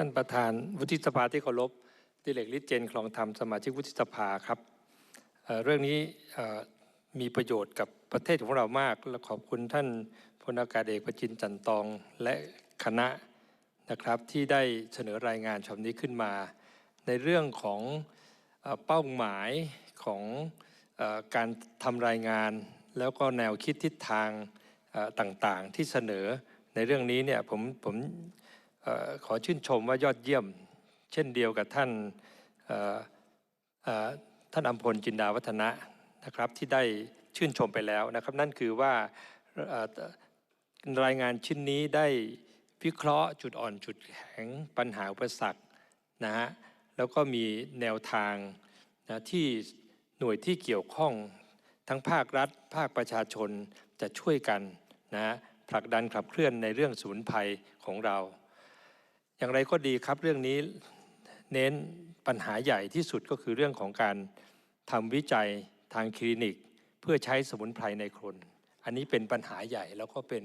ท่านประธานวุฒิสภาที่เคารพดิเลกฤทธิ์เจนคลองธรรมสมาชิกวุฒิสภาครับเเรื่องนี้มีประโยชน์กับประเทศของเรามาก และขอบคุณท่านพลอากาศเอกประจินจันตองและคณะนะครับที่ได้เสนอรายงานฉบับนี้ขึ้นมา ในเรื่องของเอเป้าหมายของอการทำรายงาน แล้วก็แนวคิดทิศทางต่างๆ ที่เสนอในเรื่องนี้เนี่ยผมผม ขอชื่นชมว่ายอดเยี่ยม เช่นเดียวกับท่านท่านอำพลจินดาวัฒนะนะครับที่ได้ชื่นชมไปแล้วนะครับ นั่นคือว่ารายงานชิ้นนี้ได้วิเคราะห์จุดอ่อนจุดแข็งปัญหาอุปสรรคนะฮะแล้วก็มีแนวทางนะที่หน่วยที่เกี่ยวข้องทั้งภาครัฐ ภาคประชาชนจะช่วยกันนะฮะผลักดันขับเคลื่อนในเรื่องศูนย์ภัยของเรา อย่างไรก็ดีครับเรื่องนี้เน้นปัญหาใหญ่ที่สุดก็คือเรื่องของการทำวิจัยทางคลินิก เพื่อใช้สมุนไพรในคน อันนี้เป็นปัญหาใหญ่แล้วก็เป็น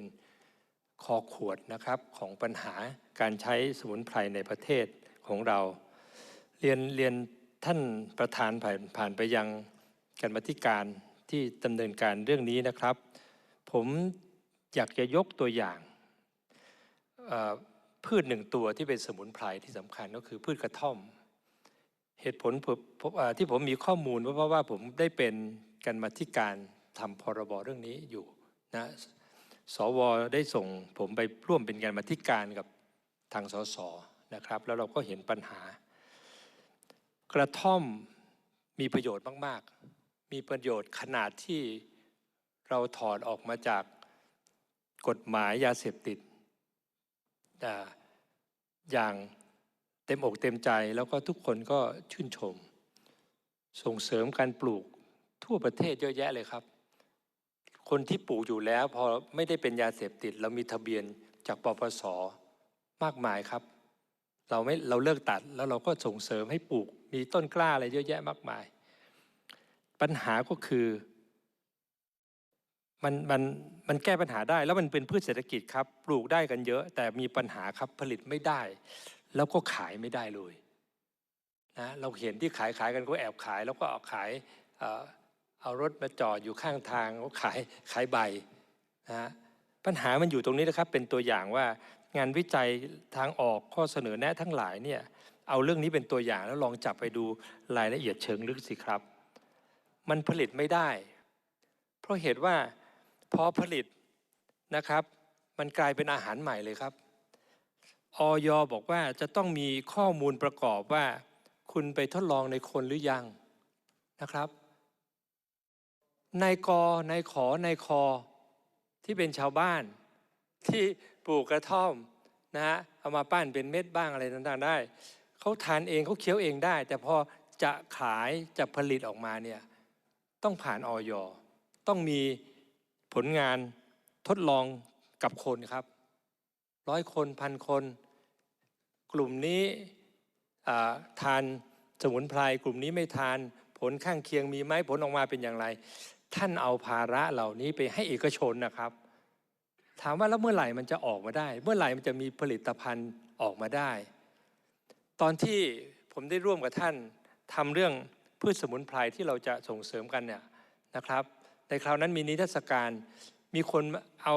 คอขวดนะครับของปัญหาการใช้สมุนไพรในประเทศของเรา เรียนเรียนท่านประธานผ่านผ่านไปยังกรรมธิการที่ดำเนินการเรื่องนี้นะครับ ผมอยากจะยกตัวอย่าง พืชหนึ่งตัวที่เป็นสมุนไพรที่สำคัญก็คือพืชกระท่อม เหตุผลที่ผมมีข้อมูลเพราะว่าผมได้เป็นกันมาธิการทำพรบเรื่องนี้อยู่นะสวได้ส่งผมไปร่วมเป็นการมาธิการกับทางสสนะครับ แล้วเราก็เห็นปัญหา กระท่อมมีประโยชน์มาก ๆ มีประโยชน์ขนาดที่เราถอดออกมาจากกฎหมายยาเสพติด อ่อย่างเต็มอกเต็มใจแล้วก็ทุกคนก็ชื่นชม ส่งเสริมการปลูกทั่วประเทศเยอะแยะเลยครับ คนที่ปลูกอยู่แล้วพอไม่ได้เป็นยาเสพติด เรามีทะเบียนจากปปสมากมายครับ เราไม่เราเลิกตัดแล้วเราก็ส่งเสริมให้ปลูก มีต้นกล้าอะไรเยอะแยะมากมาย ปัญหาก็คือ มันมันมันแก้ปัญหาได้ แล้วมันเป็นพืชเศรษฐกิจครับ ปลูกได้กันเยอะ แต่มีปัญหาครับผลิตไม่ได้ แล้วก็ขายไม่ได้เลยนะเราเห็นที่ขายขายกันก็แอบขาย แล้วก็เอาขายเอเอารถมาจอดอยู่ข้างทางก็ขายขายใบนะฮะปัญหามันอยู่ตรงนี้นะครับ เป็นตัวอย่างว่างานวิจัยทางออกข้อเสนอแนะทั้งหลายเนี่ยเอาเรื่องนี้เป็นตัวอย่างแล้วลองจับไปดูรายละเอียดเชิงลึกสิครับ มันผลิตไม่ได้ เพราะเหตุว่า พอผลิตนะครับ มันกลายเป็นอาหารใหม่เลยครับออยบอกว่าจะต้องมีข้อมูลประกอบว่า คุณไปทดลองในคนหรือยังนะครับนายกนายขอนายคอ ที่เป็นชาวบ้าน ที่ปลูกกระท่อมนะฮะเอามาปั้นเป็นเม็ดบ้างอะไรต่างๆได้เขาทานเองเขาเคี้ยวเองได้ แต่พอจะขายจะผลิตออกมาเนี่ยต้องผ่านออยต้องมี ผลงานทดลองกับคนครับร้อยคนพันคน กลุ่มนี้ทานสมุนไพรกลุ่มนี้ไม่ทานผลข้างเคียงมีไหมผลออกมาเป็นอย่างไร ท่านเอาภาระเหล่านี้ไปให้เอกชนนะครับ ถามว่าแล้วเมื่อไหร่มันจะออกมาได้ เมื่อไหร่มันจะมีผลิตภัณฑ์ออกมาได้ ตอนที่ผมได้ร่วมกับท่านทำเรื่องพืชสมุนไพรที่เราจะส่งเสริมกันเนี่ยนะครับ ในคราวนั้นมีนิทรรศการ มีคนเอา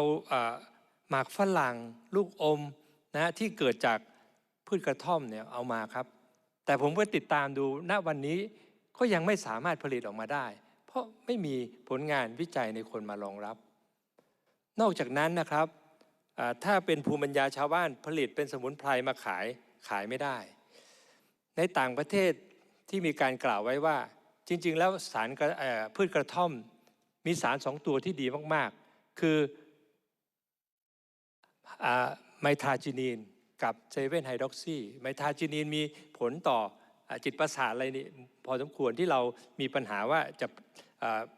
หมากฝรั่ง ลูกอมนะที่เกิดจากพืชกระท่อมเนี่ยเอามาครับ แต่ผมก็ติดตามดูณวันนี้ก็ยังไม่สามารถผลิตออกมาได้ เพราะไม่มีผลงานวิจัยในคนมารองรับ นอกจากนั้นนะครับถ้าเป็นภูมิปัญญาชาวบ้านผลิตเป็นสมุนไพรมาขายขายไม่ได้ ในต่างประเทศที่มีการกล่าวไว้ว่า จริง ๆ แล้วสารพืชกระท่อม มีสารสองตัวที่ดีมากๆ คือไมทาจินีนกับเซเว่นไฮดรอกซีไมทาจินีนมีผลต่ออจิตประสาทอะไรนี่พอสมควรที่เรามีปัญหาว่าจะ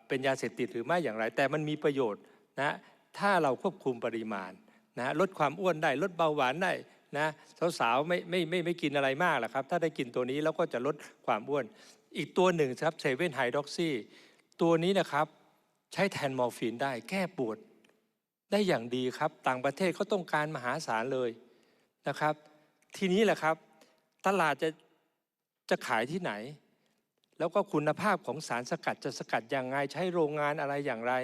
เป็นยาเสพติดหรือไม่อย่างไร แต่มันมีประโยชน์นะถ้าเราควบคุมปริมาณนะลดความอ้วนได้ลดเบาหวานได้นะสาวๆไม่ไม่ไม่ไม่กินอะไรมากหรอกครับ ถ้าได้กินตัวนี้แล้วก็จะลดความอ้วน อีกตัวหนึ่งครับเซเว่นไฮดรอกซีตัวนี้นะครับ ใช้แทนมอร์ฟีนได้แก้ปวดได้อย่างดีครับ ต่างประเทศเขาต้องการมหาศาลเลยนะครับ ทีนี้แหละครับ ตลาดจะจะขายที่ไหน แล้วก็คุณภาพของสารสกัดจะสกัดอย่างไงใช้โรงงานอะไรอย่างไร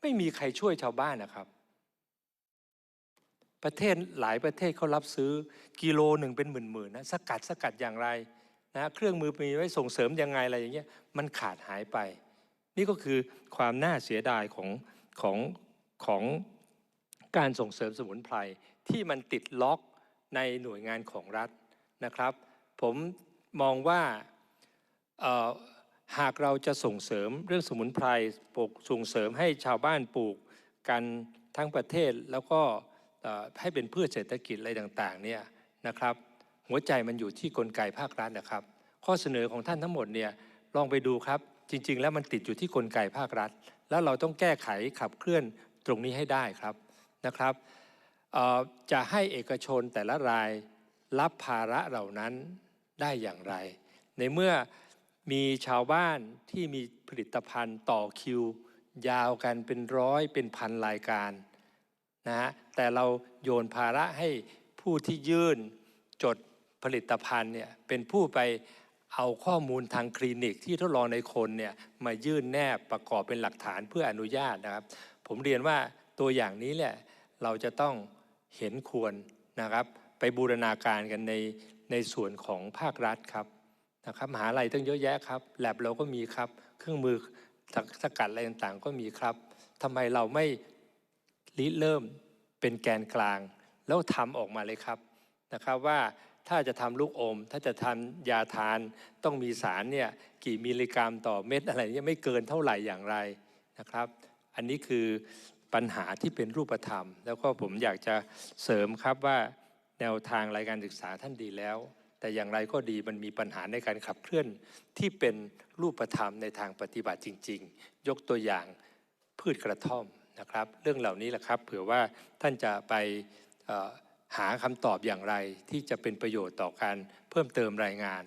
ไม่มีใครช่วยชาวบ้านนะครับ ประเทศหลายประเทศเขารับซื้อกิโลหนึ่งเป็นหมื่นๆนะสกัดสกัดอย่างไรนะเครื่องมือมีไว้ส่งเสริมยังไงอะไรอย่างเงี้ยมันขาดหายไป นี่ก็คือความน่าเสียดายของของของการส่งเสริมสมุนไพรที่มันติดล็อกในหน่วยงานของรัฐนะครับ ผมมองว่าหากเราจะส่งเสริมเรื่องสมุนไพรปลูกส่งเสริมให้ชาวบ้านปลูกกันทั้งประเทศแล้วก็ให้เป็นพืชเศรษฐกิจอะไรต่างๆเนี่ยนะครับ หัวใจมันอยู่ที่กลไกภาครัฐนะครับ ข้อเสนอของท่านทั้งหมดเนี่ยลองไปดูครับ จริง ๆ แล้วมันติดอยู่ที่กลไกภาครัฐ แล้วเราต้องแก้ไขขับเคลื่อนตรงนี้ให้ได้ครับนะครับจะให้เอกชนแต่ละรายรับภาระเหล่านั้นได้อย่างไร ในเมื่อมีชาวบ้านที่มีผลิตภัณฑ์ต่อคิว ยาวกันเป็นร้อยเป็นพันรายการนะฮะแต่เราโยนภาระให้ผู้ที่ยื่นจดผลิตภัณฑ์เนี่ยเป็นผู้ไป เอาข้อมูลทางคลินิกที่ทดลองในคนเนี่ยมายื่นแนบประกอบเป็นหลักฐานเพื่ออนุญาตนะครับ ผมเรียนว่าตัวอย่างนี้แหละเราจะต้องเห็นควรนะครับ ไปบูรณาการกันในในส่วนของภาครัฐครับนะครับมหาลัยตั้งเยอะแยะครับแลบเราก็มีครับ เครื่องมือสกัดอะไรต่างๆ ก็มีครับทำไมเราไม่ริเริ่มเป็นแกนกลาง แล้วทำออกมาเลยครับนะครับว่า ถ้าจะทำลูกอม ถ้าจะทำยาทานต้องมีสารเนี่ยกี่มิลลิกรัมต่อเม็ดอะไรเนี่ยไม่เกินเท่าไหร่อย่างไรนะครับ อันนี้คือปัญหาที่เป็นรูปธรรม แล้วก็ผมอยากจะเสริมครับว่าแนวทางรายการศึกษาท่านดีแล้ว แต่อย่างไรก็ดีมันมีปัญหาในการขับเคลื่อนที่เป็นรูปธรรมในทางปฏิบัติจริง ๆ ยกตัวอย่างพืชกระท่อมนะครับ เรื่องเหล่านี้แหละครับ เผื่อว่าท่านจะไปเอ่อ หาคำตอบอย่างไรที่จะเป็นประโยชน์ต่อการเพิ่มเติมรายงาน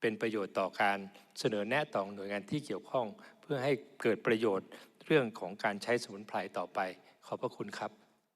เป็นประโยชน์ต่อการเสนอแนะต่อหน่วยงานที่เกี่ยวข้อง เพื่อให้เกิดประโยชน์เรื่องของการใช้สมุนไพรต่อไป ขอบพระคุณครับ